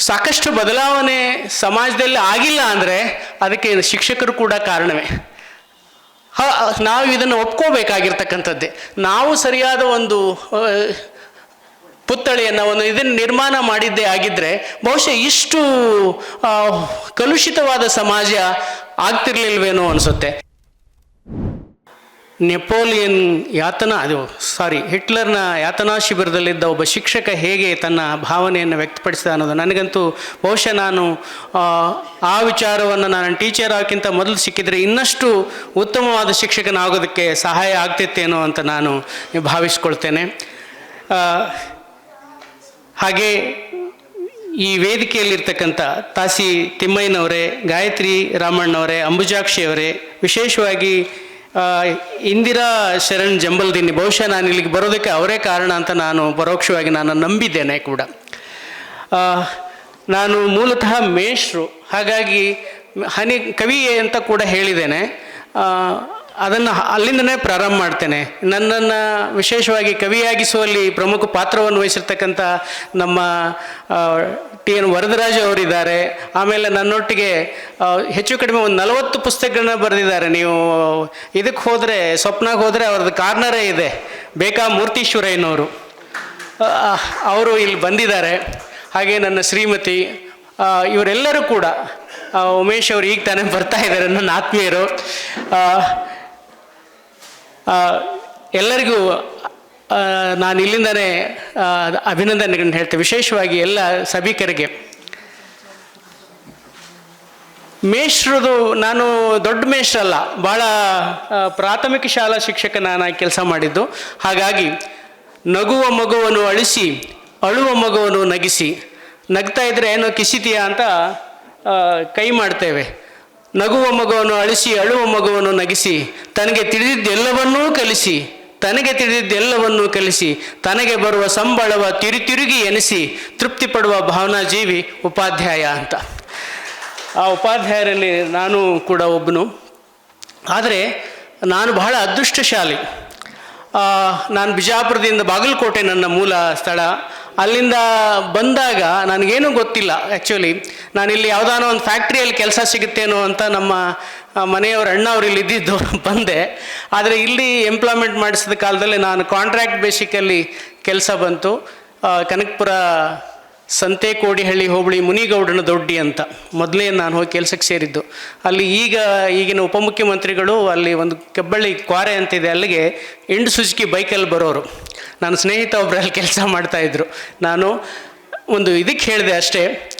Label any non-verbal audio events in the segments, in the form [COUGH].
ಸಾಕಷ್ಟು ಬದಲಾವಣೆ ಸಮಾಜದಲ್ಲಿ ಆಗಿಲ್ಲ ಅಂದರೆ ಅದಕ್ಕೆ ಶಿಕ್ಷಕರು ಕೂಡ ಕಾರಣವೇ. ಹ, ನಾವು ಇದನ್ನು ಒಪ್ಕೋಬೇಕಾಗಿರ್ತಕ್ಕಂಥದ್ದೇ. ನಾವು ಸರಿಯಾದ ಒಂದು ಪುತ್ಥಳಿಯನ್ನು, ಒಂದು ಇದನ್ನು ನಿರ್ಮಾಣ ಮಾಡಿದ್ದೇ ಆಗಿದ್ದರೆ ಬಹುಶಃ ಇಷ್ಟು ಕಲುಷಿತವಾದ ಸಮಾಜ ಆಗ್ತಿರ್ಲಿಲ್ವೇನೋ ಅನಿಸುತ್ತೆ. ನೆಪೋಲಿಯನ್ ಯಾತನ ಅದು ಸಾರಿ ಹಿಟ್ಲರ್ನ ಯಾತನಾ ಶಿಬಿರದಲ್ಲಿದ್ದ ಒಬ್ಬ ಶಿಕ್ಷಕ ಹೇಗೆ ತನ್ನ ಭಾವನೆಯನ್ನು ವ್ಯಕ್ತಪಡಿಸಿದ ಅನ್ನೋದು ನನಗಂತೂ ಬಹುಶಃ ನಾನು ಆ, ವಿಚಾರವನ್ನು ನಾನು ಟೀಚರ್ ಆಗೋಕ್ಕಿಂತ ಮೊದಲು ಸಿಕ್ಕಿದರೆ ಇನ್ನಷ್ಟು ಉತ್ತಮವಾದ ಶಿಕ್ಷಕನಾಗೋದಕ್ಕೆ ಸಹಾಯ ಆಗ್ತಿತ್ತೇನೋ ಅಂತ ನಾನು ಭಾವಿಸ್ಕೊಳ್ತೇನೆ. ಹಾಗೆ ಈ ವೇದಿಕೆಯಲ್ಲಿರ್ತಕ್ಕಂಥ ತಾಸಿ ತಿಮ್ಮಯ್ಯನವರೇ ಗಾಯತ್ರಿ ರಾಮಣ್ಣವರೇ ಅಂಬುಜಾಕ್ಷಿಯವರೇ ವಿಶೇಷವಾಗಿ ಇಂದಿರಾ ಶರಣ್ ಜಂಬಲ್ದಿನ್ನಿ ಬಹುಶಃ ನಾನು ಇಲ್ಲಿಗೆ ಬರೋದಕ್ಕೆ ಅವರೇ ಕಾರಣ ಅಂತ ನಾನು ಪರೋಕ್ಷವಾಗಿ ನಾನು ನಂಬಿದ್ದೇನೆ ಕೂಡ. ನಾನು ಮೂಲತಃ ಮೇಷ್ರು ಹಾಗಾಗಿ ಹನಿ ಕವಿ ಅಂತ ಕೂಡ ಹೇಳಿದ್ದೇನೆ. ಅದನ್ನು ಅಲ್ಲಿಂದನೇ ಪ್ರಾರಂಭ ಮಾಡ್ತೇನೆ. ನನ್ನನ್ನು ವಿಶೇಷವಾಗಿ ಕವಿಯಾಗಿಸುವಲ್ಲಿ ಪ್ರಮುಖ ಪಾತ್ರವನ್ನು ವಹಿಸಿರ್ತಕ್ಕಂಥ ನಮ್ಮ ಟಿ ಎನ್ ವರದರಾಜ್ ಅವರಿದ್ದಾರೆ. ಆಮೇಲೆ ನನ್ನೊಟ್ಟಿಗೆ ಹೆಚ್ಚು ಕಡಿಮೆ ಒಂದು ನಲವತ್ತು ಪುಸ್ತಕಗಳನ್ನ ಬರೆದಿದ್ದಾರೆ. ನೀವು ಇದಕ್ಕೆ ಹೋದರೆ ಸ್ವಪ್ನಾಗ ಹೋದರೆ ಅವ್ರದ್ದು ಕಾರ್ನರೇ ಇದೆ. ಬೇಕಾ ಮೂರ್ತೀಶ್ವರಯ್ಯನವರು. ಅವರು ಇಲ್ಲಿ ಬಂದಿದ್ದಾರೆ. ಹಾಗೆ ನನ್ನ ಶ್ರೀಮತಿ ಇವರೆಲ್ಲರೂ ಕೂಡ ಉಮೇಶ್ ಅವರು ಈಗ ತಾನೇ ಬರ್ತಾ ಇದ್ದಾರೆ ನನ್ನ ಆತ್ಮೀಯರು. ಎಲ್ಲರಿಗೂ ನಾನು ಇಲ್ಲಿಂದನೇ ಅಭಿನಂದನೆಗಳನ್ನು ಹೇಳ್ತೇನೆ ವಿಶೇಷವಾಗಿ ಎಲ್ಲ ಸಭಿಕರಿಗೆ. ಮೇಷ್ರದು ನಾನು ದೊಡ್ಡ ಮೇಷ್ರಲ್ಲ ಭಾಳ ಪ್ರಾಥಮಿಕ ಶಾಲಾ ಶಿಕ್ಷಕ ನಾನು ಕೆಲಸ ಮಾಡಿದ್ದು. ಹಾಗಾಗಿ, ನಗುವ ಮಗುವನ್ನು ಅಳಿಸಿ, ಅಳುವ ಮಗುವನ್ನು ನಗಿಸಿ, ನಗ್ತಾ ಇದ್ರೆ ಏನೋ ಕಿಸಿತೀಯ ಅಂತ ಕೈ ಮಾಡ್ತೇವೆ. ನಗುವ ಮಗುವನ್ನು ಅಳಿಸಿ, ಅಳುವ ಮಗುವನ್ನು ನಗಿಸಿ, ತನಗೆ ತಿಳಿದಿದ್ದೆಲ್ಲವನ್ನೂ ಕಲಿಸಿ ತನಗೆ ತಿಳಿದಿದ್ದೆಲ್ಲವನ್ನೂ ಕಲಿಸಿ, ತನಗೆ ಬರುವ ಸಂಬಳವ ತಿರುತಿರುಗಿ ಎನಿಸಿ ತೃಪ್ತಿ ಪಡುವ ಭಾವನಾ ಜೀವಿ ಉಪಾಧ್ಯಾಯ ಅಂತ. ಆ ಉಪಾಧ್ಯಾಯರಲ್ಲಿ ನಾನು ಕೂಡ ಒಬ್ಬನು. ಆದರೆ ನಾನು ಬಹಳ ಅದೃಷ್ಟಶಾಲಿ. ನಾನು ಬಿಜಾಪುರದಿಂದ ಬಾಗಲಕೋಟೆ ನನ್ನ ಮೂಲ ಸ್ಥಳ. ಅಲ್ಲಿಂದ ಬಂದಾಗ ನನಗೇನೂ ಗೊತ್ತಿಲ್ಲ ಆ್ಯಕ್ಚುಲಿ ನಾನಿಲ್ಲಿ ಯಾವುದಾನೋ ಒಂದು ಫ್ಯಾಕ್ಟ್ರಿಯಲ್ಲಿ ಕೆಲಸ ಸಿಗುತ್ತೇನೋ ಅಂತ ನಮ್ಮ ಆ, ಅಣ್ಣ ಅವ್ರು ಇಲ್ಲಿ ಇದ್ದಿದ್ದು [LAUGHS] ಬಂದೆ. ಆದರೆ ಇಲ್ಲಿ ಎಂಪ್ಲಾಯ್ಮೆಂಟ್ ಮಾಡಿಸಿದ ಕಾಲದಲ್ಲಿ ನಾನು ಕಾಂಟ್ರಾಕ್ಟ್ ಬೇಸಿಕಲ್ಲಿ ಕೆಲಸ ಬಂತು. ಕನಕಪುರ ಸಂತೆಕೋಡಿಹಳ್ಳಿ ಹೋಬಳಿ ಮುನಿಗೌಡನ ದೊಡ್ಡಿ ಅಂತ. ಮೊದಲೇ ನಾನು ಹೋಗಿ ಕೆಲಸಕ್ಕೆ ಸೇರಿದ್ದು. ಅಲ್ಲಿ ಈಗ ಈಗಿನ ಉಪಮುಖ್ಯಮಂತ್ರಿಗಳು ಅಲ್ಲಿ ಒಂದು ಕೆಬ್ಬಳ್ಳಿ ಕ್ವಾರೆ ಅಂತಿದೆ. ಅಲ್ಲಿಗೆ ಎಂಡು ಸುಜುಕಿ ಬೈಕಲ್ಲಿ ಬರೋರು. ನನ್ನ ಸ್ನೇಹಿತ ಒಬ್ಬರಲ್ಲಿ ಕೆಲಸ ಮಾಡ್ತಾಯಿದ್ರು ನಾನು ಒಂದು ಇದಕ್ಕೆ ಹೇಳಿದೆ ಅಷ್ಟೇ.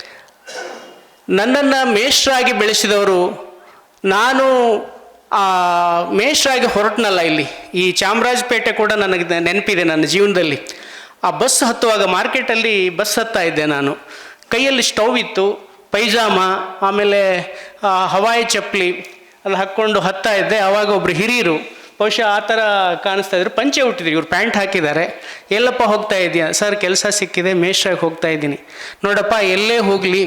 ನನ್ನನ್ನು ಮೇಷ್ಟ್ರಾಗಿ ಬೆಳೆಸಿದವರು ನಾನು ಮೇಷ್ಟ್ರಾಗಿ ಹೊರಟನಲ್ಲ ಇಲ್ಲಿ. ಈ ಚಾಮರಾಜಪೇಟೆ ಕೂಡ ನನಗೆ ನೆನಪಿದೆ ನನ್ನ ಜೀವನದಲ್ಲಿ. ಆ ಬಸ್ ಹತ್ತುವಾಗ ಮಾರ್ಕೆಟಲ್ಲಿ ಬಸ್ ಹತ್ತಾ ಇದ್ದೆ ನಾನು. ಕೈಯಲ್ಲಿ ಸ್ಟವ್ ಇತ್ತು, ಪೈಜಾಮ, ಆಮೇಲೆ ಹವಾಯಿ ಚಪ್ಪಲಿ ಅಲ್ಲಿ ಹಾಕ್ಕೊಂಡು ಹತ್ತಾ ಇದ್ದೆ. ಆವಾಗ ಒಬ್ಬರು ಹಿರಿಯರು, ಬಹುಶಃ ಆ ಥರ ಕಾಣಿಸ್ತಾ ಇದ್ರು. ಪಂಚೆ ಹುಟ್ಟಿದ್ರು ಇವ್ರು ಪ್ಯಾಂಟ್ ಹಾಕಿದ್ದಾರೆ. ಎಲ್ಲಪ್ಪ ಹೋಗ್ತಾ ಇದೆಯಾ? ಸರ್, ಕೆಲಸ ಸಿಕ್ಕಿದೆ, ಮೇಷ್ಟ್ರಾಗಿ ಹೋಗ್ತಾ ಇದ್ದೀನಿ. ನೋಡಪ್ಪ, ಎಲ್ಲೇ ಹೋಗಲಿ.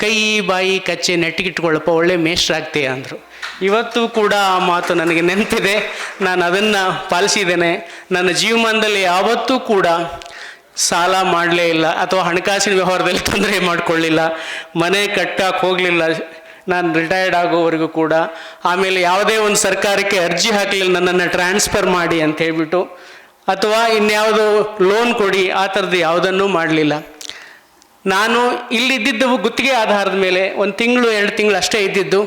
ಕೈ ಬಾಯಿ ಕಚ್ಚೆ ನೆಟ್ಟಿಗಿಟ್ಕೊಳ್ಳಪ್ಪ ಒಳ್ಳೆ ಮೇಷ್ಟ್ರಾಗ್ತೀಯ ಅಂದರು. ಇವತ್ತು ಕೂಡ ಆ ಮಾತು ನನಗೆ ನೆನಪಿದೆ. ನಾನು ಅದನ್ನು ಪಾಲಿಸಿದ್ದೇನೆ. ನನ್ನ ಜೀವಮಾನದಲ್ಲಿ ಯಾವತ್ತೂ ಕೂಡ ಸಾಲ ಮಾಡಲೇ ಇಲ್ಲ ಅಥವಾ ಹಣಕಾಸಿನ ವ್ಯವಹಾರದಲ್ಲಿ ತೊಂದರೆ ಮಾಡಿಕೊಳ್ಳಿಲ್ಲ. ಮನೆ ಕಟ್ಟಕ್ಕೆ ಹೋಗಲಿಲ್ಲ. ನಾನು ರಿಟೈರ್ಡ್ ಆಗೋವರೆಗೂ ಕೂಡ. ಆಮೇಲೆ ಯಾವುದೇ ಒಂದು ಸರ್ಕಾರಕ್ಕೆ ಅರ್ಜಿ ಹಾಕಲಿಲ್ಲ ನನ್ನನ್ನು ಟ್ರಾನ್ಸ್ಫರ್ ಮಾಡಿ ಅಂತ ಹೇಳ್ಬಿಟ್ಟು. ಅಥವಾ ಇನ್ಯಾವುದೋ ಲೋನ್ ಕೊಡಿ, ಆ ಥರದ್ದು ಯಾವುದನ್ನೂ ಮಾಡಲಿಲ್ಲ. ನಾನು ಇಲ್ಲಿದ್ದಿದ್ದು ಗುತ್ತಿಗೆ ಆಧಾರದ ಮೇಲೆ, ಒಂದು ತಿಂಗಳು, ಎರಡು ತಿಂಗಳು ಅಷ್ಟೇ ಇದ್ದಿದ್ದು.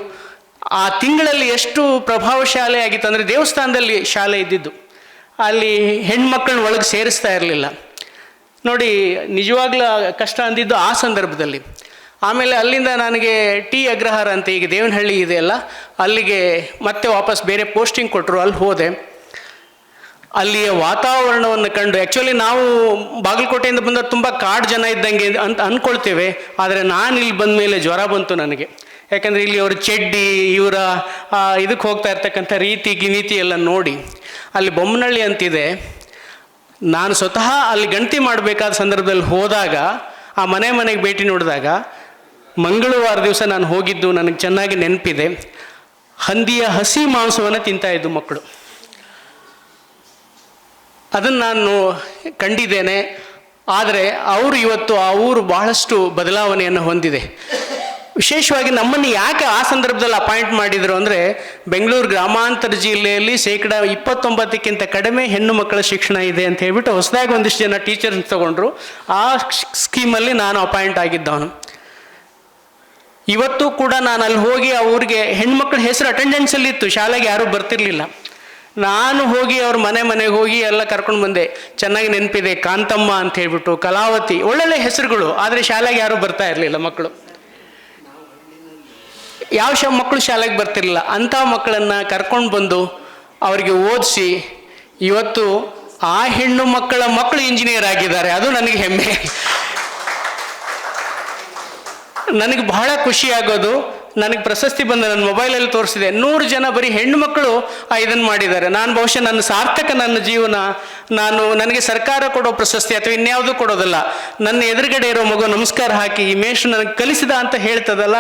ಆ ತಿಂಗಳಲ್ಲಿ ಎಷ್ಟು ಪ್ರಭಾವಶಾಲಿ ಆಗಿತ್ತು ಅಂದರೆ ದೇವಸ್ಥಾನದಲ್ಲಿ ಶಾಲೆ ಇದ್ದಿದ್ದು. ಅಲ್ಲಿ ಹೆಣ್ಮಕ್ಳನ್ನ ಒಳಗೆ ಸೇರಿಸ್ತಾ ಇರಲಿಲ್ಲ. ನೋಡಿ, ನಿಜವಾಗ್ಲೂ ಕಷ್ಟ ಅಂದಿದ್ದು ಆ ಸಂದರ್ಭದಲ್ಲಿ. ಆಮೇಲೆ ಅಲ್ಲಿಂದ ನನಗೆ ಟಿ ಅಗ್ರಹಾರ ಅಂತ, ಈಗ ದೇವನಹಳ್ಳಿ ಇದೆಯಲ್ಲ ಅಲ್ಲಿಗೆ ಮತ್ತೆ ವಾಪಸ್ ಬೇರೆ ಪೋಸ್ಟಿಂಗ್ ಕೊಟ್ಟರು ಅಲ್ಲಿ ಹೋದೆ. ಅಲ್ಲಿಯ ವಾತಾವರಣವನ್ನು ಕಂಡು ಆ್ಯಕ್ಚುಲಿ ನಾವು ಬಾಗಲಕೋಟೆಯಿಂದ ಬಂದ ತುಂಬ ಕಾಡು ಜನ ಇದ್ದಂಗೆ ಅಂತ ಅಂದ್ಕೊಳ್ತೇವೆ ಆದರೆ ನಾನು ಇಲ್ಲಿ ಬಂದ ಮೇಲೆ ಜ್ವರ ಬಂತು ನನಗೆ. ಯಾಕಂದರೆ ಇಲ್ಲಿ ಅವರು ಚೆಡ್ಡಿ, ಇವರ ಇದಕ್ಕೆ ಹೋಗ್ತಾ ಇರ್ತಕ್ಕಂಥ ರೀತಿ, ಗಿನೀತಿ ಎಲ್ಲ ನೋಡಿ, ಅಲ್ಲಿ ಬೊಮ್ಮನಹಳ್ಳಿ ಅಂತಿದೆ. ನಾನು ಸ್ವತಃ ಅಲ್ಲಿ ಗಣತಿ ಮಾಡಬೇಕಾದ ಸಂದರ್ಭದಲ್ಲಿ ಹೋದಾಗ, ಆ ಮನೆ ಮನೆಗೆ ಭೇಟಿ ನೋಡಿದಾಗ, ಮಂಗಳವಾರ ದಿವಸ ನಾನು ಹೋಗಿದ್ದು, ನನಗೆ ಚೆನ್ನಾಗಿ ನೆನಪಿದೆ. ಹಂದಿಯ ಹಸಿ ಮಾಂಸವನ್ನು ತಿಂತಾಯಿದ್ದು ಮಕ್ಕಳು. ಅದನ್ನು ನಾನು ಕಂಡಿದ್ದೇನೆ. ಆದರೆ ಅವರು ಇವತ್ತು ಆ ಊರು ಬಹಳಷ್ಟು ಬದಲಾವಣೆಯನ್ನು ಹೊಂದಿದೆ. ವಿಶೇಷವಾಗಿ ನಮ್ಮನ್ನು ಯಾಕೆ ಆ ಸಂದರ್ಭದಲ್ಲಿ ಅಪಾಯಿಂಟ್ ಮಾಡಿದರು ಅಂದರೆ ಬೆಂಗಳೂರು ಗ್ರಾಮಾಂತರ ಜಿಲ್ಲೆಯಲ್ಲಿ ಶೇಕಡ ಇಪ್ಪತ್ತೊಂಬತ್ತಕ್ಕಿಂತ ಕಡಿಮೆ ಹೆಣ್ಣು ಮಕ್ಕಳ ಶಿಕ್ಷಣ ಇದೆ ಅಂತ ಹೇಳ್ಬಿಟ್ಟು ಹೊಸದಾಗಿ ಒಂದಿಷ್ಟು ಜನ ಟೀಚರ್ಸ್ ತಗೊಂಡ್ರು. ಆ ಸ್ಕೀಮಲ್ಲಿ ನಾನು ಅಪಾಯಿಂಟ್ ಆಗಿದ್ದವನು. ಇವತ್ತು ಕೂಡ ನಾನು ಅಲ್ಲಿ ಹೋಗಿ ಆ ಊರಿಗೆ ಹೆಣ್ಮಕ್ಳ ಹೆಸರು ಅಟೆಂಡೆನ್ಸಲ್ಲಿತ್ತು ಶಾಲೆಗೆ ಯಾರೂ ಬರ್ತಿರ್ಲಿಲ್ಲ. ನಾನು ಹೋಗಿ ಅವ್ರ ಮನೆ ಮನೆಗೆ ಹೋಗಿ ಎಲ್ಲ ಕರ್ಕೊಂಡು ಬಂದೆ. ಚೆನ್ನಾಗಿ ನೆನಪಿದೆ, ಕಾಂತಮ್ಮ ಅಂತ ಹೇಳ್ಬಿಟ್ಟು, ಕಲಾವತಿ, ಒಳ್ಳೊಳ್ಳೆ ಹೆಸರುಗಳು, ಆದರೆ ಶಾಲೆಗೆ ಯಾರೂ ಬರ್ತಾ ಇರಲಿಲ್ಲ ಮಕ್ಕಳು. ಯಾವ ಶ, ಮಕ್ಕಳು ಶಾಲೆಗೆ ಬರ್ತಿರಲಿಲ್ಲ. ಅಂಥ ಮಕ್ಕಳನ್ನು ಕರ್ಕೊಂಡು ಬಂದು ಅವರಿಗೆ ಓದಿಸಿ, ಇವತ್ತು ಆ ಹೆಣ್ಣು ಮಕ್ಕಳ ಮಕ್ಕಳು ಇಂಜಿನಿಯರ್ ಆಗಿದ್ದಾರೆ. ಅದು ನನಗೆ ಹೆಮ್ಮೆ. ನನಗೆ ಬಹಳ ಖುಷಿ ಆಗೋದು. ನನಗೆ ಪ್ರಶಸ್ತಿ ಬಂದ ನನ್ನ ಮೊಬೈಲಲ್ಲಿ ತೋರಿಸಿದೆ. ನೂರು ಜನ ಬರೀ ಹೆಣ್ಣು ಮಕ್ಕಳು ಇದನ್ನು ಮಾಡಿದ್ದಾರೆ. ನಾನು ಬಹುಶಃ ನನ್ನ ಸಾರ್ಥಕ ನನ್ನ ಜೀವನ, ನಾನು ನನಗೆ ಸರ್ಕಾರ ಕೊಡೋ ಪ್ರಶಸ್ತಿ ಅಥವಾ ಇನ್ಯಾವುದೂ ಕೊಡೋದಲ್ಲ, ನನ್ನ ಎದುರುಗಡೆ ಇರೋ ಮಗು ನಮಸ್ಕಾರ ಹಾಕಿ ಈ ಮೇಷು ನನಗೆ ಕಲಿಸಿದ ಅಂತ ಹೇಳ್ತದಲ್ಲ,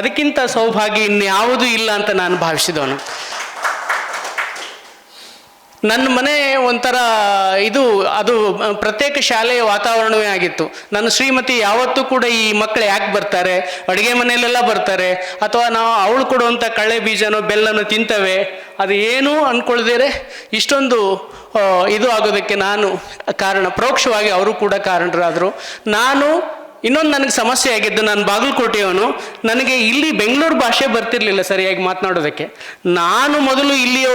ಅದಕ್ಕಿಂತ ಸೌಭಾಗ್ಯ ಇನ್ಯಾವುದೂ ಇಲ್ಲ ಅಂತ ನಾನು ಭಾವಿಸಿದವನು. ನನ್ನ ಮನೆ ಒಂಥರ ಇದು, ಅದು ಪ್ರತ್ಯೇಕ ಶಾಲೆಯ ವಾತಾವರಣವೇ ಆಗಿತ್ತು. ನನ್ನ ಶ್ರೀಮತಿ ಯಾವತ್ತೂ ಕೂಡ ಈ ಮಕ್ಕಳು ಯಾಕೆ ಬರ್ತಾರೆ? ಅಡುಗೆ ಮನೆಯಲ್ಲೆಲ್ಲ ಬರ್ತಾರೆ? ಅಥವಾ ನಾವು ಅವಳು ಕೊಡುವಂಥ ಕಳೆ ಬೀಜನೋ, ಬೆಲ್ಲನೋ ತಿಂತವೆ? ಅದು ಏನೂ ಅಂದ್ಕೊಳ್ದಿರೆ ಇಷ್ಟೊಂದು ಇದು ಆಗೋದಕ್ಕೆ ನಾನು ಕಾರಣ, ಪರೋಕ್ಷವಾಗಿ ಅವರು ಕೂಡ ಕಾರಣರಾದರು. ನಾನು ಇನ್ನೊಂದು ನನಗೆ ಸಮಸ್ಯೆ ಆಗಿದ್ದು, ನಾನು ಬಾಗಲಕೋಟೆಯವನು. ನನಗೆ ಇಲ್ಲಿ ಬೆಂಗಳೂರು ಭಾಷೆ ಬರ್ತಿರ್ಲಿಲ್ಲ ಸರಿಯಾಗಿ ಮಾತನಾಡೋದಕ್ಕೆ. ನಾನು ಮೊದಲು ಇಲ್ಲಿಯ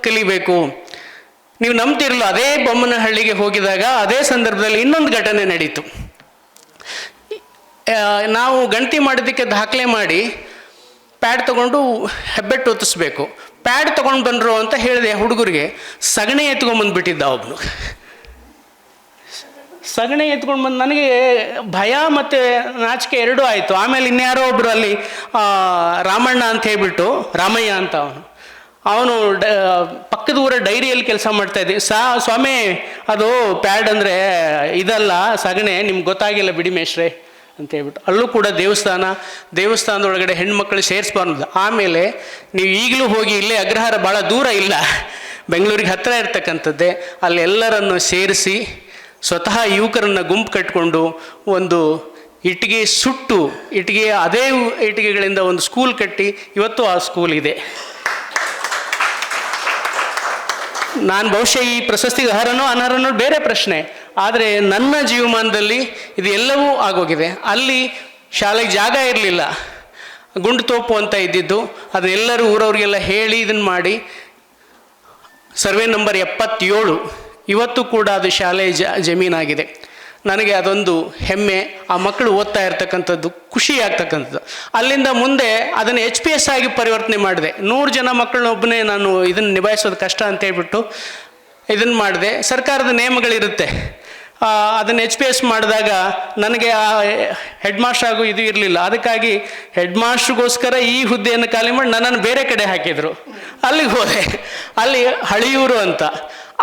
ಕಲಿಬೇಕು. ನೀವು ನಂಬ್ತಿರಲ್ಲ ಅದೇ ಬೊಮ್ಮನಹಳ್ಳಿಗೆ ಹೋಗಿದಾಗ ಅದೇ ಸಂದರ್ಭದಲ್ಲಿ ಇನ್ನೊಂದು ಘಟನೆ ನಡೀತು. ನಾವು ಗಣತಿ ಮಾಡಿದ್ದಕ್ಕೆ ದಾಖಲೆ ಮಾಡಿ ಪ್ಯಾಡ್ ತೊಗೊಂಡು ಹೆಬ್ಬೆಟ್ಟು ಒತ್ತಿಸ್ಬೇಕು. ಪ್ಯಾಡ್ ತೊಗೊಂಡು ಬಂದರು ಅಂತ ಹೇಳಿದೆ ಹುಡುಗರಿಗೆ, ಸಗಣಿ ಎತ್ಕೊಂಡ್ಬಂದ್ಬಿಟ್ಟಿದ್ದ ಒಬ್ಬನು ಸಗಣಿ ಎತ್ಕೊಂಡು ಬಂದು, ನನಗೆ ಭಯ ಮತ್ತು ನಾಚಿಕೆ ಎರಡೂ ಆಯಿತು. ಆಮೇಲೆ ಇನ್ಯಾರೋ ಒಬ್ಬರು ಅಲ್ಲಿ ರಾಮಣ್ಣ ಅಂತ ಹೇಳ್ಬಿಟ್ಟು, ರಾಮಯ್ಯ ಅಂತ ಅವನು. ಅವನು ಡ, ಪಕ್ಕದ ಊರ ಡೈರಿಯಲ್ಲಿ ಕೆಲಸ ಮಾಡ್ತಾ ಇದ್ದೀನಿ ಸಾ, ಸ್ವಾಮಿ, ಅದು ಪ್ಯಾಡ್ ಅಂದರೆ ಇದಲ್ಲ, ಸಗಣೆ, ನಿಮ್ಗೆ ಗೊತ್ತಾಗಿಲ್ಲ ಬಿಡಿ ಮೇಷ್ರೆ ಅಂತ ಹೇಳ್ಬಿಟ್ಟು. ಅಲ್ಲೂ ಕೂಡ ದೇವಸ್ಥಾನ, ದೇವಸ್ಥಾನದೊಳಗಡೆ ಹೆಣ್ಮಕ್ಳು ಸೇರಿಸ್ಬಾರ್ದು ಆಮೇಲೆ ನೀವು ಈಗಲೂ ಹೋಗಿ ಇಲ್ಲೇ ಅಗ್ರಹಾರ ಭಾಳ ದೂರ ಇಲ್ಲ. ಬೆಂಗಳೂರಿಗೆ ಹತ್ತಿರ ಇರ್ತಕ್ಕಂಥದ್ದೇ. ಅಲ್ಲಿ ಎಲ್ಲರನ್ನು ಸೇರಿಸಿ ಸ್ವತಃ ಯುವಕರನ್ನು ಗುಂಪು ಕಟ್ಕೊಂಡು ಒಂದು ಇಟ್ಟಿಗೆ ಸುಟ್ಟು, ಇಟ್ಟಿಗೆ, ಅದೇ ಇಟ್ಟಿಗೆಗಳಿಂದ ಒಂದು ಸ್ಕೂಲ್ ಕಟ್ಟಿ ಇವತ್ತು ಆ ಸ್ಕೂಲ್ ಇದೆ. ನಾನು ಬಹುಶಃ ಈ ಪ್ರಶಸ್ತಿಗೆ ಅರ್ಹನೋ ಅನರ್ಹನೋ ಬೇರೆ ಪ್ರಶ್ನೆ. ಆದರೆ ನನ್ನ ಜೀವಮಾನದಲ್ಲಿ ಇದು ಎಲ್ಲವೂ ಆಗೋಗಿದೆ. ಅಲ್ಲಿ ಶಾಲೆಗೆ ಜಾಗ ಇರಲಿಲ್ಲ. ಗುಂಡು ತೋಪು ಅಂತ ಇದ್ದಿದ್ದು, ಅದನ್ನೆಲ್ಲರೂ ಊರವ್ರಿಗೆಲ್ಲ ಹೇಳಿ ಇದನ್ನು ಮಾಡಿ. ಸರ್ವೆ ನಂಬರ್ ಎಪ್ಪತ್ತೇಳು. ಇವತ್ತು ಕೂಡ ಅದು ಶಾಲೆ ಜ, ಜಮೀನಾಗಿದೆ. ನನಗೆ ಅದೊಂದು ಹೆಮ್ಮೆ, ಆ ಮಕ್ಕಳು ಓದ್ತಾ ಇರ್ತಕ್ಕಂಥದ್ದು, ಖುಷಿ ಆಗ್ತಕ್ಕಂಥದ್ದು. ಅಲ್ಲಿಂದ ಮುಂದೆ ಅದನ್ನು ಎಚ್ ಪಿ ಎಸ್ ಆಗಿ ಪರಿವರ್ತನೆ ಮಾಡಿದೆ. ನೂರು ಜನ ಮಕ್ಕಳನ್ನೊಬ್ಬನೇ ನಾನು ಇದನ್ನು ನಿಭಾಯಿಸೋದು ಕಷ್ಟ ಅಂತ ಹೇಳ್ಬಿಟ್ಟು ಇದನ್ನು ಮಾಡಿದೆ. ಸರ್ಕಾರದ ನಿಯಮಗಳಿರುತ್ತೆ. ಅದನ್ನು ಎಚ್ ಪಿ ಎಸ್ ಮಾಡಿದಾಗ ನನಗೆ ಆ ಹೆಡ್ ಮಾಸ್ಟರ್ ಆಗೋ ಇದು ಇರಲಿಲ್ಲ. ಅದಕ್ಕಾಗಿ ಹೆಡ್ ಮಾಸ್ಟ್ರಿಗೋಸ್ಕರ ಈ ಹುದ್ದೆಯನ್ನು ಖಾಲಿ ಮಾಡಿ ನನ್ನನ್ನು ಬೇರೆ ಕಡೆ ಹಾಕಿದರು. ಅಲ್ಲಿಗೆ ಹೋದೆ. ಅಲ್ಲಿ ಹಳಿಯೂರು ಅಂತ.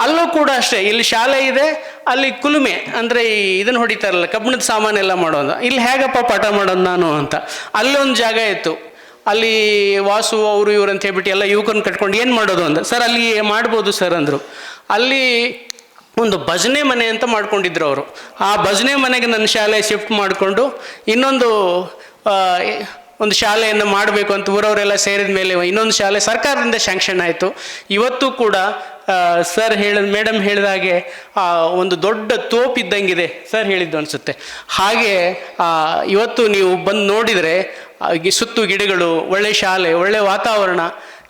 ಅಲ್ಲೂ ಕೂಡ ಅಷ್ಟೇ, ಇಲ್ಲಿ ಶಾಲೆ ಇದೆ, ಅಲ್ಲಿ ಕುಲುಮೆ, ಅಂದರೆ ಈ ಇದನ್ನು ಹೊಡಿತಾರಲ್ಲ, ಕಬ್ಬಿಣದ ಸಾಮಾನೆಲ್ಲ ಮಾಡೋದು. ಇಲ್ಲಿ ಹೇಗಪ್ಪ ಪಾಠ ಮಾಡೋದು ನಾನು ಅಂತ. ಅಲ್ಲೊಂದು ಜಾಗ ಇತ್ತು. ಅಲ್ಲಿ ವಾಸು, ಅವರು, ಇವರು ಅಂತ ಹೇಳ್ಬಿಟ್ಟು ಎಲ್ಲ ಯುವಕರನ್ನ ಕಟ್ಕೊಂಡು ಏನು ಮಾಡೋದು ಅಂತ ಸರ್, ಅಲ್ಲಿ ಮಾಡ್ಬೋದು ಸರ್ ಅಂದರು. ಅಲ್ಲಿ ಒಂದು ಭಜನೆ ಮನೆ ಅಂತ ಮಾಡ್ಕೊಂಡಿದ್ರು ಅವರು. ಆ ಭಜನೆ ಮನೆಗೆ ನನ್ನ ಶಾಲೆ ಶಿಫ್ಟ್ ಮಾಡಿಕೊಂಡು ಇನ್ನೊಂದು ಒಂದು ಶಾಲೆಯನ್ನು ಮಾಡಬೇಕು ಅಂತ ಊರವರೆಲ್ಲ ಸೇರಿದ ಮೇಲೆ ಇನ್ನೊಂದು ಶಾಲೆ ಸರ್ಕಾರದಿಂದ ಶಾಂಕ್ಷನ್ ಆಯಿತು. ಇವತ್ತು ಕೂಡ ಸರ್ ಹೇಳಿದ ಮೇಡಮ್ ಹೇಳಿದ ಹಾಗೆ ಒಂದು ದೊಡ್ಡ ತೋಪಿದ್ದಂಗಿದೆ ಸರ್ ಹೇಳಿದ್ದು ಅನಿಸುತ್ತೆ. ಹಾಗೆ ಇವತ್ತು ನೀವು ಬಂದು ನೋಡಿದರೆ ಸುತ್ತು ಗಿಡಗಳು, ಒಳ್ಳೆ ಶಾಲೆ, ಒಳ್ಳೆ ವಾತಾವರಣ.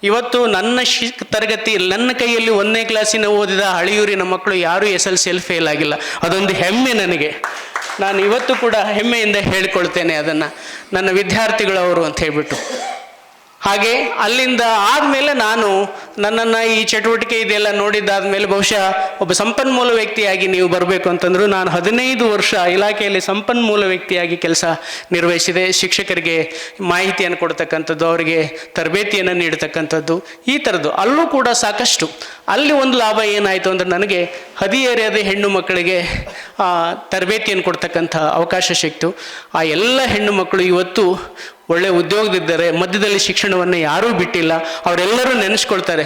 ಇವತ್ತು ನನ್ನ ಶಿ, ತರಗತಿ, ನನ್ನ ಕೈಯಲ್ಲಿ ಒಂದನೇ ಕ್ಲಾಸಿನ ಓದಿದ ಹಳಿಯೂರಿನ ಮಕ್ಕಳು ಯಾರೂ S L C L fail ಆಗಿಲ್ಲ. ಅದೊಂದು ಹೆಮ್ಮೆ ನನಗೆ. ನಾನು ಇವತ್ತು ಕೂಡ ಹೆಮ್ಮೆಯಿಂದ ಹೇಳಿಕೊಳ್ತೇನೆ ಅದನ್ನು. ನನ್ನ ವಿದ್ಯಾರ್ಥಿಗಳವರು ಅಂತ ಹೇಳ್ಬಿಟ್ಟು. ಹಾಗೆ ಅಲ್ಲಿಂದ ಆದಮೇಲೆ ನಾನು ನನ್ನನ್ನು ಈ ಚಟುವಟಿಕೆ ಇದೆಲ್ಲ ನೋಡಿದ್ದಾದ್ಮೇಲೆ ಬಹುಶಃ ಒಬ್ಬ ಸಂಪನ್ಮೂಲ ವ್ಯಕ್ತಿಯಾಗಿ ನೀವು ಬರಬೇಕು ಅಂತಂದ್ರು ನಾನು ಹದಿನೈದು ವರ್ಷ ಇಲಾಖೆಯಲ್ಲಿ ಸಂಪನ್ಮೂಲ ವ್ಯಕ್ತಿಯಾಗಿ ಕೆಲಸ ನಿರ್ವಹಿಸಿದೆ. ಶಿಕ್ಷಕರಿಗೆ ಮಾಹಿತಿಯನ್ನು ಕೊಡ್ತಕ್ಕಂಥದ್ದು, ಅವರಿಗೆ ತರಬೇತಿಯನ್ನು ನೀಡತಕ್ಕಂಥದ್ದು, ಈ ಥರದ್ದು. ಅಲ್ಲೂ ಕೂಡ ಸಾಕಷ್ಟು. ಅಲ್ಲಿ ಒಂದು ಲಾಭ ಏನಾಯಿತು ಅಂದರೆ ನನಗೆ ಹದಿಹರೆಯದ ಹೆಣ್ಣು ಮಕ್ಕಳಿಗೆ ತರಬೇತಿಯನ್ನು ಕೊಡ್ತಕ್ಕಂಥ ಅವಕಾಶ ಸಿಕ್ತು. ಆ ಎಲ್ಲ ಹೆಣ್ಣು ಮಕ್ಕಳು ಇವತ್ತು ಒಳ್ಳೆ ಉದ್ಯೋಗದಿದ್ದಾರೆ ಮಧ್ಯದಲ್ಲಿ ಶಿಕ್ಷಣವನ್ನು ಯಾರೂ ಬಿಟ್ಟಿಲ್ಲ, ಅವರೆಲ್ಲರೂ ನೆನೆಸ್ಕೊಳ್ತಾರೆ.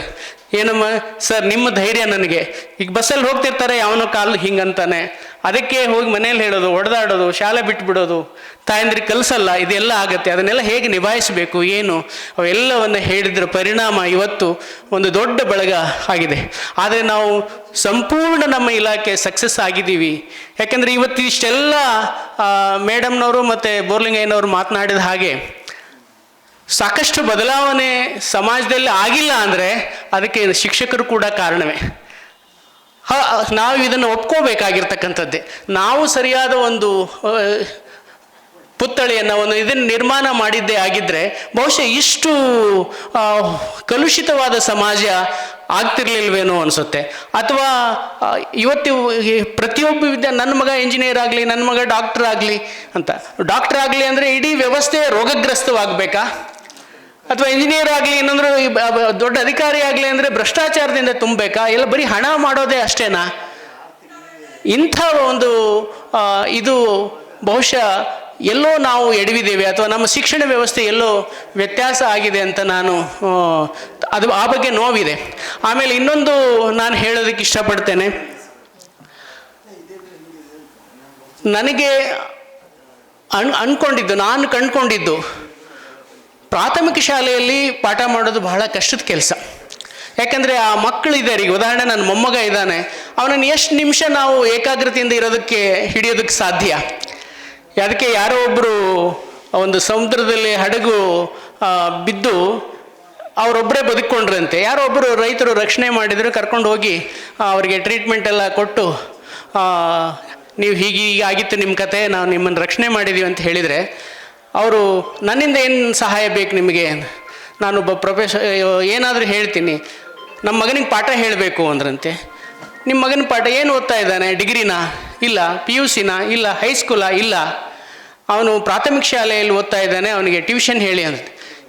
ಏನಮ್ಮ, ಸರ್, ನಿಮ್ಮ ಧೈರ್ಯ ನನಗೆ. ಈಗ ಬಸ್ಸಲ್ಲಿ ಹೋಗ್ತಿರ್ತಾರೆ ಯಾವನೋ ಕಾಲು ಹಿಂಗಂತಾನೆ. ಅದಕ್ಕೆ ಹೋಗಿ ಮನೇಲಿ ಹೇಳೋದು ಹೊಡೆದಾಡೋದು ಶಾಲೆ ಬಿಟ್ಬಿಡೋದು ತಾಯಂದ್ರಿಗೆ ಕಲಿಸಲ್ಲ, ಇದೆಲ್ಲ ಆಗುತ್ತೆ. ಅದನ್ನೆಲ್ಲ ಹೇಗೆ ನಿಭಾಯಿಸಬೇಕು, ಏನು, ಅವೆಲ್ಲವನ್ನು ಹೇಳಿದ್ರ ಪರಿಣಾಮ ಇವತ್ತು ಒಂದು ದೊಡ್ಡ ಬಳಗ ಆಗಿದೆ. ಆದರೆ ನಾವು ಸಂಪೂರ್ಣ ನಮ್ಮ ಇಲಾಖೆ ಸಕ್ಸಸ್ ಆಗಿದ್ದೀವಿ. ಯಾಕೆಂದರೆ ಇವತ್ತು ಇಷ್ಟೆಲ್ಲ ಮೇಡಮ್ನವರು ಮತ್ತು ಬೋರ್ಲಿಂಗಯ್ಯನವರು ಮಾತನಾಡಿದ ಹಾಗೆ, ಸಾಕಷ್ಟು ಬದಲಾವಣೆ ಸಮಾಜದಲ್ಲಿ ಆಗಿಲ್ಲ ಅಂದರೆ ಅದಕ್ಕೆ ಶಿಕ್ಷಕರು ಕೂಡ ಕಾರಣವೇ. ನಾವು ಇದನ್ನು ಒಪ್ಕೋಬೇಕಾಗಿರ್ತಕ್ಕಂಥದ್ದೇ. ನಾವು ಸರಿಯಾದ ಒಂದು ಪುತ್ಥಳಿಯನ್ನು, ಒಂದು ಇದನ್ನು ನಿರ್ಮಾಣ ಮಾಡಿದ್ದೇ ಆಗಿದ್ದರೆ ಬಹುಶಃ ಇಷ್ಟು ಕಲುಷಿತವಾದ ಸಮಾಜ ಆಗ್ತಿರ್ಲಿಲ್ವೇನೋ ಅನಿಸುತ್ತೆ. ಅಥವಾ ಇವತ್ತು ಪ್ರತಿಯೊಬ್ಬ ವಿದ್ಯೆ, ನನ್ನ ಮಗ ಇಂಜಿನಿಯರ್ ಆಗಲಿ, ನನ್ನ ಮಗ ಡಾಕ್ಟರ್ ಆಗಲಿ ಅಂತ. ಡಾಕ್ಟರ್ ಆಗಲಿ ಅಂದರೆ ಇಡೀ ವ್ಯವಸ್ಥೆ ರೋಗಗ್ರಸ್ತವಾಗಬೇಕಾ? ಅಥವಾ ಇಂಜಿನಿಯರ್ ಆಗಲಿ ಏನಂದ್ರೆ ದೊಡ್ಡ ಅಧಿಕಾರಿ ಆಗಲಿ ಅಂದರೆ ಭ್ರಷ್ಟಾಚಾರದಿಂದ ತುಂಬಬೇಕಾ? ಇಲ್ಲ ಬರೀ ಹಣ ಮಾಡೋದೇ ಅಷ್ಟೇನಾ? ಇಂಥ ಒಂದು ಇದು ಬಹುಶಃ ಎಲ್ಲೋ ನಾವು ಎಡವಿದ್ದೇವೆ ಅಥವಾ ನಮ್ಮ ಶಿಕ್ಷಣ ವ್ಯವಸ್ಥೆ ಎಲ್ಲೋ ವ್ಯತ್ಯಾಸ ಆಗಿದೆ ಅಂತ ನಾನು ಅದು ಆ ಬಗ್ಗೆ ನೋವಿದೆ. ಆಮೇಲೆ ಇನ್ನೊಂದು ನಾನು ಹೇಳೋದಕ್ಕೆ ಇಷ್ಟಪಡ್ತೇನೆ. ನನಗೆ ಅನ್ ಅನ್ಕೊಂಡಿದ್ದು, ನಾನು ಕಂಡ್ಕೊಂಡಿದ್ದು ಪ್ರಾಥಮಿಕ ಶಾಲೆಯಲ್ಲಿ ಪಾಠ ಮಾಡೋದು ಬಹಳ ಕಷ್ಟದ ಕೆಲಸ. ಯಾಕಂದರೆ ಆ ಮಕ್ಕಳಿದ್ದಾರೆ. ಈಗ ಉದಾಹರಣೆ, ನನ್ನ ಮೊಮ್ಮಗ ಇದ್ದಾನೆ. ಅವನನ್ನು ಎಷ್ಟು ನಿಮಿಷ ನಾವು ಏಕಾಗ್ರತೆಯಿಂದ ಇರೋದಕ್ಕೆ ಹಿಡಿಯೋದಕ್ಕೆ ಸಾಧ್ಯ? ಅದಕ್ಕೆ ಯಾರೋ ಒಬ್ಬರು ಒಂದು ಸಮುದ್ರದಲ್ಲಿ ಹಡಗು ಬಿದ್ದು ಅವರೊಬ್ಬರೇ ಬದುಕೊಂಡ್ರಂತೆ. ಯಾರೋ ಒಬ್ಬರು ರೈತರು ರಕ್ಷಣೆ ಮಾಡಿದರು, ಕರ್ಕೊಂಡು ಹೋಗಿ ಅವರಿಗೆ ಟ್ರೀಟ್ಮೆಂಟ್ ಎಲ್ಲ ಕೊಟ್ಟು ನೀವು ಹೀಗೆ ಹೀಗೆ ಆಗಿತ್ತು ನಿಮ್ಮ ಕತೆ, ನಾವು ನಿಮ್ಮನ್ನು ರಕ್ಷಣೆ ಮಾಡಿದ್ದೀವಿ ಅಂತ ಹೇಳಿದರೆ ಅವರು, ನನ್ನಿಂದ ಏನು ಸಹಾಯ ಬೇಕು ನಿಮಗೆ? ನಾನೊಬ್ಬ ಪ್ರೊಫೆಸ ಏನಾದರೂ ಹೇಳ್ತೀನಿ. ನಮ್ಮ ಮಗನಿಗೆ ಪಾಠ ಹೇಳಬೇಕು ಅಂದ್ರಂತೆ. ನಿಮ್ಮ ಮಗನ ಪಾಠ ಏನು ಓದ್ತಾ ಇದ್ದಾನೆ? ಡಿಗ್ರಿನಾ? ಇಲ್ಲ. ಪಿ ಯು ಸಿನಾ ಇಲ್ಲ. ಹೈಸ್ಕೂಲಾ? ಇಲ್ಲ. ಅವನು ಪ್ರಾಥಮಿಕ ಶಾಲೆಯಲ್ಲಿ ಓದ್ತಾ ಇದ್ದಾನೆ. ಅವನಿಗೆ ಟ್ಯೂಷನ್ ಹೇಳಿ ಅಂತ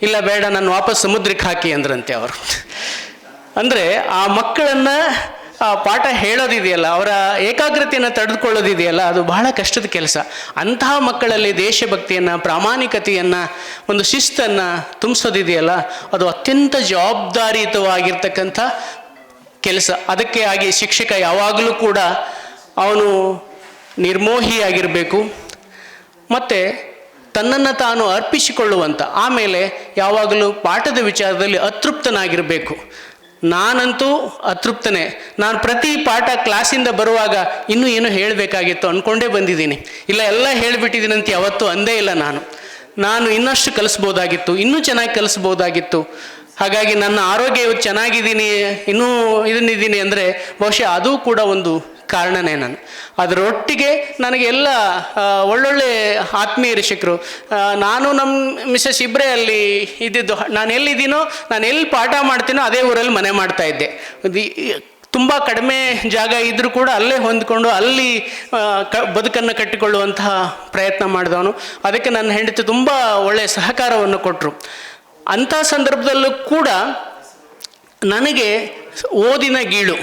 ಇಲ್ಲ ಬೇಡ. ನಾನು ವಾಪಸ್ ಸಮುದ್ರಕ್ಕೆ ಹಾಕಿ ಅಂದ್ರಂತೆ ಅವರು. ಅಂದರೆ ಆ ಮಕ್ಕಳನ್ನು ಆ ಪಾಠ ಹೇಳೋದಿದೆಯಲ್ಲ, ಅವರ ಏಕಾಗ್ರತೆಯನ್ನು ತಡೆದುಕೊಳ್ಳೋದಿದೆಯಲ್ಲ, ಅದು ಬಹಳ ಕಷ್ಟದ ಕೆಲಸ. ಅಂತಹ ಮಕ್ಕಳಲ್ಲಿ ದೇಶಭಕ್ತಿಯನ್ನು, ಪ್ರಾಮಾಣಿಕತೆಯನ್ನು, ಒಂದು ಶಿಸ್ತನ್ನು ತುಂಬಿಸೋದಿದೆಯಲ್ಲ, ಅದು ಅತ್ಯಂತ ಜವಾಬ್ದಾರಿಯುತವಾಗಿರ್ತಕ್ಕಂಥ ಕೆಲಸ. ಅದಕ್ಕೆ ಆಗಿ ಶಿಕ್ಷಕ ಯಾವಾಗಲೂ ಕೂಡ ಅವನು ನಿರ್ಮೋಹಿಯಾಗಿರಬೇಕು ಮತ್ತು ತನ್ನನ್ನು ತಾನು ಅರ್ಪಿಸಿಕೊಳ್ಳುವಂಥ ಆಮೇಲೆ ಯಾವಾಗಲೂ ಪಾಠದ ವಿಚಾರದಲ್ಲಿ ಅತೃಪ್ತನಾಗಿರಬೇಕು. ನಾನಂತೂ ಅತೃಪ್ತನೇ. ನಾನು ಪ್ರತಿ ಪಾಠ ಕ್ಲಾಸಿಂದ ಬರುವಾಗ ಇನ್ನೂ ಏನು ಹೇಳಬೇಕಾಗಿತ್ತು ಅಂದ್ಕೊಂಡೇ ಬಂದಿದ್ದೀನಿ. ಇಲ್ಲ, ಎಲ್ಲ ಹೇಳಿಬಿಟ್ಟಿದ್ದೀನಿ ಅಂತ ಯಾವತ್ತೂ ಅಂದೇ ಇಲ್ಲ ನಾನು. ನಾನು ಇನ್ನಷ್ಟು ಕಲಿಸ್ಬೋದಾಗಿತ್ತು, ಇನ್ನೂ ಚೆನ್ನಾಗಿ ಕಲಿಸ್ಬೋದಾಗಿತ್ತು. ಹಾಗಾಗಿ ನನ್ನ ಆರೋಗ್ಯ ಇವತ್ತು ಚೆನ್ನಾಗಿದ್ದೀನಿ, ಇನ್ನೂ ಇದನ್ನಿದ್ದೀನಿ ಅಂದರೆ ಬಹುಶಃ ಅದು ಕೂಡ ಒಂದು ಕಾರಣನೇ ನಾನು. ಅದರೊಟ್ಟಿಗೆ ನನಗೆ ಎಲ್ಲ ಒಳ್ಳೊಳ್ಳೆ ಆತ್ಮೀಯ ಶಿಕ್ಷಕರು ನಾನು ನಮ್ಮ ಮಿಸಸ್ ಇಬ್ಬರೇ ಅಲ್ಲಿ ಇದ್ದಿದ್ದು, ನಾನು ಎಲ್ಲಿದ್ದೀನೋ, ನಾನು ಎಲ್ಲಿ ಪಾಠ ಮಾಡ್ತೀನೋ ಅದೇ ಊರಲ್ಲಿ ಮನೆ ಮಾಡ್ತಾ ಇದ್ದೆ. ತುಂಬ ಕಡಿಮೆ ಜಾಗ ಇದ್ದರೂ ಕೂಡ ಅಲ್ಲೇ ಹೊಂದ್ಕೊಂಡು, ಅಲ್ಲಿ ಕ, ಬದುಕನ್ನು ಕಟ್ಟಿಕೊಳ್ಳುವಂತಹ ಪ್ರಯತ್ನ ಮಾಡಿದವನು. ಅದಕ್ಕೆ ನನ್ನ ಹೆಂಡತಿ ತುಂಬ ಒಳ್ಳೆಯ ಸಹಕಾರವನ್ನು ಕೊಟ್ಟರು ಅಂಥ ಸಂದರ್ಭದಲ್ಲೂ ಕೂಡ ನನಗೆ ಓದಿನ ಗೀಳು.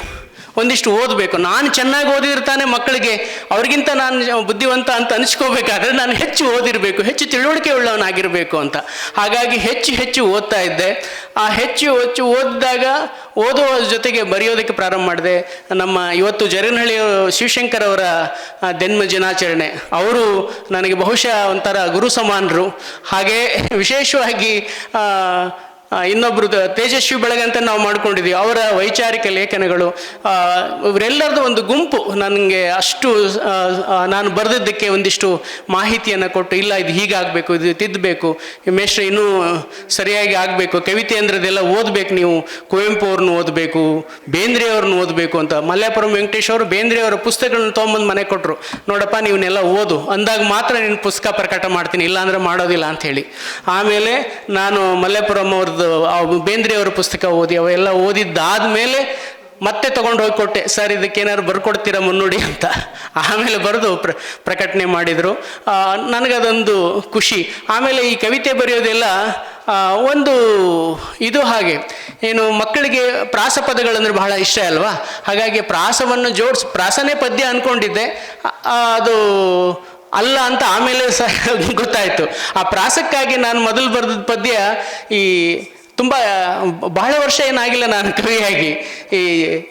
ಒಂದಿಷ್ಟು ಓದಬೇಕು. ನಾನು ಚೆನ್ನಾಗಿ ಓದಿರ್ತಾನೆ ಮಕ್ಕಳಿಗೆ, ಅವ್ರಿಗಿಂತ ನಾನು ಬುದ್ಧಿವಂತ ಅಂತ ಅನಿಸ್ಕೋಬೇಕಾದ್ರೆ ನಾನು ಹೆಚ್ಚು ಓದಿರಬೇಕು, ಹೆಚ್ಚು ತಿಳುವಳಿಕೆ ಉಳ್ಳವನಾಗಿರಬೇಕು ಅಂತ. ಹಾಗಾಗಿ ಹೆಚ್ಚು ಹೆಚ್ಚು ಓದ್ತಾ ಇದ್ದೆ. ಆ ಹೆಚ್ಚು ಹೆಚ್ಚು ಓದಿದಾಗ ಓದುವ ಜೊತೆಗೆ ಬರೆಯೋದಕ್ಕೆ ಪ್ರಾರಂಭ ಮಾಡಿದೆ. ನಮ್ಮ ಇವತ್ತು ಜರನಹಳ್ಳಿ ಶಿವಶಂಕರ್ ಅವರ ಜನ್ಮ ದಿನಾಚರಣೆ. ಅವರು ನನಗೆ ಬಹುಶಃ ಒಂಥರ ಗುರು ಸಮಾನರು. ಹಾಗೆ ವಿಶೇಷವಾಗಿ ಇನ್ನೊಬ್ರು ತೇಜಸ್ವಿ ಬೆಳಗ್ಗೆ ಅಂತ ನಾವು ಮಾಡ್ಕೊಂಡಿದ್ದೀವಿ ಅವರ ವೈಚಾರಿಕ ಲೇಖನಗಳು ಇವರೆಲ್ಲರದ್ದು ಒಂದು ಗುಂಪು. ನನಗೆ ಅಷ್ಟು ನಾನು ಬರೆದಿದ್ದಕ್ಕೆ ಒಂದಿಷ್ಟು ಮಾಹಿತಿಯನ್ನು ಕೊಟ್ಟು, ಇಲ್ಲ, ಇದು ಹೀಗಾಗಬೇಕು, ಇದು ತಿದ್ದಬೇಕು ಮೇಷ್ಟ್ರೆ ಇನ್ನೂ ಸರಿಯಾಗಿ ಆಗಬೇಕು, ಕವಿತೆ ಓದಬೇಕು ನೀವು, ಕುವೆಂಪು ಅವ್ರನ್ನ ಓದಬೇಕು ಬೇಂದ್ರೆಯವ್ರನ್ನ ಓದಬೇಕು ಅಂತ. ಮಲ್ಲಾಪುರಂ ವೆಂಕಟೇಶ್ ಅವರು ಬೇಂದ್ರೆಯವರ ಪುಸ್ತಕಗಳನ್ನ ತೊಗೊಂಬಂದು ಮನೆ ಕೊಟ್ಟರು ನೋಡಪ್ಪ ನೀವನ್ನೆಲ್ಲ ಓದು. ಅಂದಾಗ ಮಾತ್ರ ನಿನ್ನ ಪುಸ್ತಕ ಪ್ರಕಟ ಮಾಡ್ತೀನಿ, ಇಲ್ಲಾಂದ್ರೆ ಮಾಡೋದಿಲ್ಲ ಅಂತ ಹೇಳಿ. ಆಮೇಲೆ ನಾನು ಮಲ್ಲಾಪುರಂ ಅವ್ರದ್ದು ಆ ಬೇಂದ್ರೆಯವರ ಪುಸ್ತಕ ಓದಿ, ಅವೆಲ್ಲ ಓದಿದ್ದಾದ್ಮೇಲೆ ಮತ್ತೆ ತಗೊಂಡು ಹೋಗಿ ಕೊಟ್ಟೆ. ಸರ್, ಇದಕ್ಕೇನಾದ್ರು ಬರ್ಕೊಡ್ತೀರಾ ಮುನ್ನುಡಿ ಅಂತ. ಆಮೇಲೆ ಬರೆದು ಪ್ರ, ಪ್ರಕಟಣೆ ಮಾಡಿದರು. ನನಗದೊಂದು ಖುಷಿ. ಆಮೇಲೆ ಈ ಕವಿತೆ ಬರೆಯೋದೆಲ್ಲ ಒಂದು ಇದು ಹಾಗೆ. ಏನು, ಮಕ್ಕಳಿಗೆ ಪ್ರಾಸ ಪದಗಳಂದ್ರೆ ಬಹಳ ಇಷ್ಟ ಅಲ್ವಾ? ಹಾಗಾಗಿ ಪ್ರಾಸವನ್ನು ಜೋಡಿಸಿ, ಪ್ರಾಸನೇ ಪದ್ಯ ಅಂದ್ಕೊಂಡಿದ್ದೆ ಅದು ಅಲ್ಲ ಅಂತ ಆಮೇಲೆ ಸಹ [LAUGHS] ಗೊತ್ತಾಯಿತು. ಆ ಪ್ರಾಸಕ್ಕಾಗಿ ನಾನು ಮೊದಲು ಬರೆದ ಪದ್ಯ ಈ ತುಂಬ, ಬಹಳ ವರ್ಷ ಏನಾಗಿಲ್ಲ ನಾನು ಕವಿಯಾಗಿ. ಈ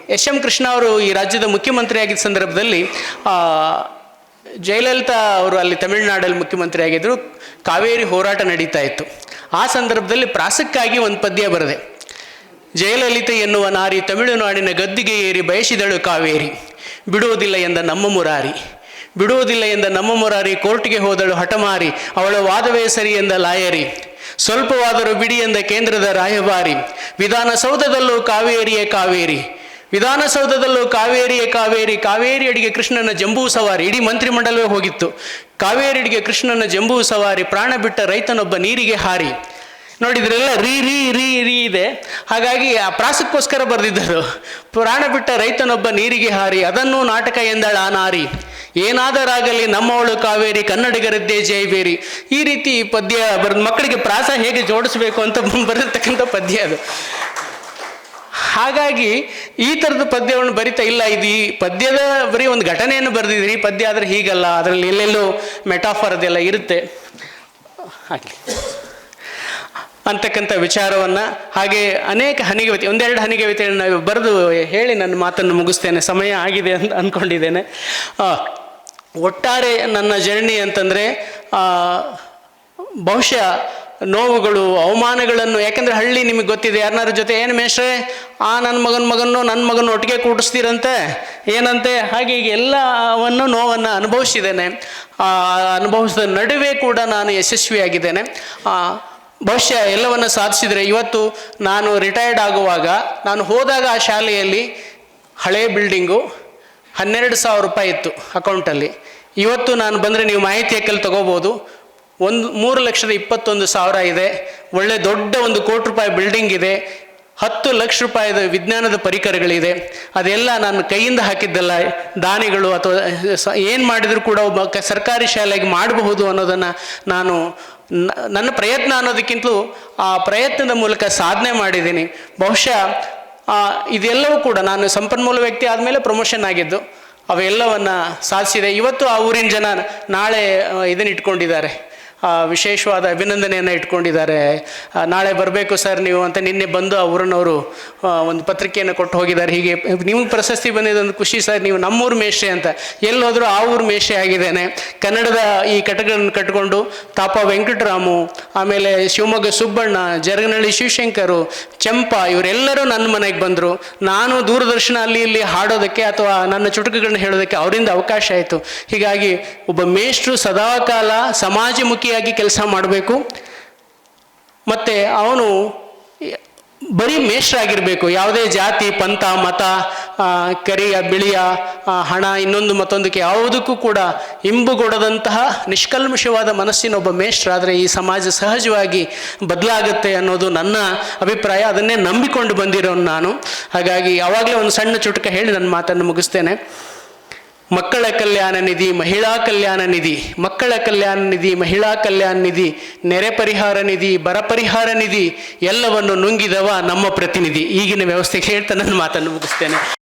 ಎಸ್ ಎಂ ಕೃಷ್ಣ ಅವರು ಈ ರಾಜ್ಯದ ಮುಖ್ಯಮಂತ್ರಿ ಆಗಿದ್ದ ಸಂದರ್ಭದಲ್ಲಿ ಜಯಲಲಿತಾ ಅವರು ಅಲ್ಲಿ ತಮಿಳುನಾಡಲ್ಲಿ ಮುಖ್ಯಮಂತ್ರಿ ಆಗಿದ್ದರು ಕಾವೇರಿ ಹೋರಾಟ ನಡೀತಾ ಇತ್ತು. ಆ ಸಂದರ್ಭದಲ್ಲಿ ಪ್ರಾಸಕ್ಕಾಗಿ ಒಂದು ಪದ್ಯ ಬರೆದೆ. ಜಯಲಲಿತೆ ಎನ್ನುವ ನಾರಿ ತಮಿಳುನಾಡಿನ ಗದ್ದಿಗೆ ಏರಿ ಬಯಸಿದಳು ಕಾವೇರಿ. ಬಿಡುವುದಿಲ್ಲ ಎಂದ ನಮ್ಮ ಮುರಾರಿ. ಬಿಡುವುದಿಲ್ಲ ಎಂದ ನಮ್ಮ ಮುರಾರಿ ಕೋರ್ಟ್ಗೆ ಹೋದಳು ಹಠಮಾರಿ, ಅವಳ ವಾದವೇ ಸರಿ ಎಂದ ಲಾಯರಿ. ಸ್ವಲ್ಪವಾದರೂ ಬಿಡಿ ಎಂದ ಕೇಂದ್ರದ ರಾಯಭಾರಿ, ವಿಧಾನಸೌಧದಲ್ಲೂ ಕಾವೇರಿಯೇ ಕಾವೇರಿ. ವಿಧಾನಸೌಧದಲ್ಲೂ ಕಾವೇರಿಯೇ ಕಾವೇರಿ ಕಾವೇರಿ ಅಡಿಗೆ ಕೃಷ್ಣನ ಜಂಬೂ ಸವಾರಿ, ಇಡೀ ಮಂತ್ರಿಮಂಡಲವೇ ಹೋಗಿತ್ತು. ಕಾವೇರಿ ಅಡಿಗೆ ಕೃಷ್ಣನ ಜಂಬೂ ಸವಾರಿ ಪ್ರಾಣ ಬಿಟ್ಟ ರೈತನೊಬ್ಬ ನೀರಿಗೆ ಹಾರಿ. ನೋಡಿದ್ರೆಲ್ಲ ರೀ ರೀ ರೀ ರೀ ಇದೆ. ಹಾಗಾಗಿ ಆ ಪ್ರಾಸಕ್ಕೋಸ್ಕರ ಬರೆದಿದ್ದರು. ಪ್ರಾಣ ಬಿಟ್ಟ ರೈತನೊಬ್ಬ ನೀರಿಗೆ ಹಾರಿ, ಅದನ್ನು ನಾಟಕ ಎಂದಳ ಆ ನಾರಿ ಏನಾದರಾಗಲಿ ನಮ್ಮವಳು ಕಾವೇರಿ, ಕನ್ನಡಿಗರದ್ದೇ ಜೈವೇರಿ. ಈ ರೀತಿ ಪದ್ಯ ಬರೆದು ಮಕ್ಕಳಿಗೆ ಪ್ರಾಸ ಹೇಗೆ ಜೋಡಿಸ್ಬೇಕು ಅಂತ [LAUGHS] ಬರೆದಿರ್ತಕ್ಕಂಥ ಪದ್ಯ ಅದು. ಹಾಗಾಗಿ ಈ ಥರದ ಪದ್ಯವನ್ನು ಬರಿತಾ ಇಲ್ಲ ಇದು ಈ ಪದ್ಯದ ಬರೀ ಒಂದು ಘಟನೆಯನ್ನು ಬರೆದಿದ್ರಿ ಪದ್ಯ ಆದರೆ ಹೀಗಲ್ಲ, ಅದರಲ್ಲಿ ಎಲ್ಲೆಲ್ಲೋ ಮೆಟಾಫರ್ ಅದೆಲ್ಲ ಇರುತ್ತೆ. ಅಂತಕ್ಕಂಥ ವಿಚಾರವನ್ನು ಹಾಗೆ ಅನೇಕ ಹನಿಗವತಿ, ಒಂದೆರಡು ಹನಿಗವತಿಯನ್ನು ಬರೆದು ಹೇಳಿ ನನ್ನ ಮಾತನ್ನು ಮುಗಿಸ್ತೇನೆ. ಸಮಯ ಆಗಿದೆ ಅಂತ ಅಂದ್ಕೊಂಡಿದ್ದೇನೆ ಒಟ್ಟಾರೆ ನನ್ನ ಜರ್ನಿ ಅಂತಂದರೆ ಬಹುಶಃ ನೋವುಗಳು, ಅವಮಾನಗಳನ್ನು, ಯಾಕೆಂದರೆ ಹಳ್ಳಿ ನಿಮಗೆ ಗೊತ್ತಿದೆ ಯಾರನ್ನಾರ ಜೊತೆ, ಏನು ಮೇಷ್ರೆ ಆ ನನ್ನ ಮಗನ ಮಗನ್ನು ನನ್ನ ಮಗನ ಒಟ್ಟಿಗೆ ಕೂಡಿಸ್ತೀರಂತೆ? ಏನಂತೆ? ಹಾಗೆ ಈಗ ಎಲ್ಲವನ್ನು ನೋವನ್ನು ಅನುಭವಿಸಿದ್ದೇನೆ. ಅನುಭವಿಸಿದ ನಡುವೆ ಕೂಡ ನಾನು ಯಶಸ್ವಿಯಾಗಿದ್ದೇನೆ. ಬಹುಶಃ ಎಲ್ಲವನ್ನು ಸಾಧಿಸಿದರೆ ಇವತ್ತು ನಾನು ರಿಟೈರ್ಡ್ ಆಗುವಾಗ, ನಾನು ಹೋದಾಗ ಆ ಶಾಲೆಯಲ್ಲಿ ಹಳೆ ಬಿಲ್ಡಿಂಗು ಹನ್ನೆರಡು ಸಾವಿರ ರೂಪಾಯಿ ಇತ್ತು ಅಕೌಂಟಲ್ಲಿ. ಇವತ್ತು ನಾನು ಬಂದರೆ ನೀವು ಮಾಹಿತಿ ಹಾಕಲು ತಗೋಬೋದು? ಒಂದು, ಮೂರು ಲಕ್ಷದ ಇಪ್ಪತ್ತೊಂದು ಸಾವಿರ ಇದೆ. ಒಳ್ಳೆ ದೊಡ್ಡ ಒಂದು ಕೋಟಿ ರೂಪಾಯಿ ಬಿಲ್ಡಿಂಗ್ ಇದೆ. ಹತ್ತು ಲಕ್ಷ ರೂಪಾಯಿದ ವಿಜ್ಞಾನದ ಪರಿಕರಗಳಿದೆ. ಅದೆಲ್ಲ ನಾನು ಕೈಯಿಂದ ಹಾಕಿದ್ದಲ್ಲ ದಾನಿಗಳು ಅಥವಾ ಏನು ಮಾಡಿದರೂ ಕೂಡ ಒಬ್ಬ ಕ, ಸರ್ಕಾರಿ ಶಾಲೆಗೆ ಮಾಡಬಹುದು ಅನ್ನೋದನ್ನು ನಾನು ನನ್ನ ಪ್ರಯತ್ನ ಅನ್ನೋದಕ್ಕಿಂತಲೂ ಆ ಪ್ರಯತ್ನದ ಮೂಲಕ ಸಾಧನೆ ಮಾಡಿದ್ದೀನಿ. ಬಹುಶಃ ಇದೆಲ್ಲವೂ ಕೂಡ ನಾನು ಸಂಪನ್ಮೂಲ ವ್ಯಕ್ತಿ ಆದಮೇಲೆ ಪ್ರಮೋಷನ್ ಆಗಿದ್ದು, ಅವೆಲ್ಲವನ್ನು ಸಾಧಿಸಿದೆ. ಇವತ್ತು ಆ ಊರಿನ ಜನ ನಾಳೆ ಇದನ್ನ ಇಟ್ಕೊಂಡಿದ್ದಾರೆ. ವಿಶೇಷವಾದ ಅಭಿನಂದನೆಯನ್ನು ಇಟ್ಕೊಂಡಿದ್ದಾರೆ. ನಾಳೆ ಬರಬೇಕು ಸರ್ ನೀವು ಅಂತ ನಿನ್ನೆ ಬಂದು ಆ ಒಂದು ಪತ್ರಿಕೆಯನ್ನು ಕೊಟ್ಟು ಹೋಗಿದ್ದಾರೆ. ಹೀಗೆ ನಿಮಗೆ ಪ್ರಶಸ್ತಿ ಬಂದಿದೆ ಒಂದು ಖುಷಿ ಸರ್, ನೀವು ನಮ್ಮೂರು ಮೇಷೆ ಅಂತ. ಎಲ್ಲಿ ಹೋದರೂ ಆ ಊರು ಮೇಷೆ ಆಗಿದ್ದೇನೆ. ಕನ್ನಡದ ಈ ಕಟಗಳನ್ನು ಕಟ್ಟಿಕೊಂಡು ತಾಪ ವೆಂಕಟರಾಮು, ಆಮೇಲೆ ಶಿವಮೊಗ್ಗ ಸುಬ್ಬಣ್ಣ, ಜರಗನಹಳ್ಳಿ ಶಿವಶಂಕರು, ಚಂಪ ಇವರೆಲ್ಲರೂ ನನ್ನ ಮನೆಗೆ ಬಂದರು. ನಾನು ದೂರದರ್ಶನ ಅಲ್ಲಿ ಇಲ್ಲಿ ಹಾಡೋದಕ್ಕೆ ಅಥವಾ ನನ್ನ ಚುಟುಕುಗಳನ್ನ ಹೇಳೋದಕ್ಕೆ ಅವರಿಂದ ಅವಕಾಶ ಆಯಿತು. ಹೀಗಾಗಿ ಒಬ್ಬ ಮೇಷ್ಟ್ರು ಸದಾಕಾಲ ಸಮಾಜಮುಖಿಯಾಗಿ ಕೆಲಸ ಮಾಡಬೇಕು. ಮತ್ತು ಅವನು ಬರೀ ಮೇಷ್ಟ್ರಾಗಿರಬೇಕು. ಯಾವುದೇ ಜಾತಿ, ಪಂಥ, ಮತ ಕರಿಯ, ಬಿಳಿಯ ಹಣ, ಇನ್ನೊಂದು ಮತ್ತೊಂದಕ್ಕೆ ಯಾವುದಕ್ಕೂ ಕೂಡ ಇಂಬುಗೊಡದಂತಹ ನಿಷ್ಕಲ್ಮಶವಾದ ಮನಸ್ಸಿನ ಒಬ್ಬ ಮೇಷ್ಟ್ರಾದರೆ ಈ ಸಮಾಜ ಸಹಜವಾಗಿ ಬದಲಾಗುತ್ತೆ ಅನ್ನೋದು ನನ್ನ ಅಭಿಪ್ರಾಯ. ಅದನ್ನೇ ನಂಬಿಕೊಂಡು ಬಂದಿರೋನು ನಾನು. ಹಾಗಾಗಿ ಯಾವಾಗಲೇ ಒಂದು ಸಣ್ಣ ಚುಟುಕ ಹೇಳಿ ನನ್ನ ಮಾತನ್ನು ಮುಗಿಸ್ತೇನೆ. ಮಕ್ಕಳ ಕಲ್ಯಾಣ ನಿಧಿ, ಮಹಿಳಾ ಕಲ್ಯಾಣ ನಿಧಿ, ಮಕ್ಕಳ ಕಲ್ಯಾಣ ನಿಧಿ, ಮಹಿಳಾ ಕಲ್ಯಾಣ ನಿಧಿ, ನೆರೆ ಪರಿಹಾರ ನಿಧಿ, ಬರ ಪರಿಹಾರ ನಿಧಿ, ಎಲ್ಲವನ್ನು ನುಂಗಿದವ ನಮ್ಮ ಪ್ರತಿನಿಧಿ. ಈಗಿನ ವ್ಯವಸ್ಥೆಗೆ ಹೇಳ್ತಾ ನನ್ನ ಮಾತನ್ನು ಮುಗಿಸ್ತೇನೆ.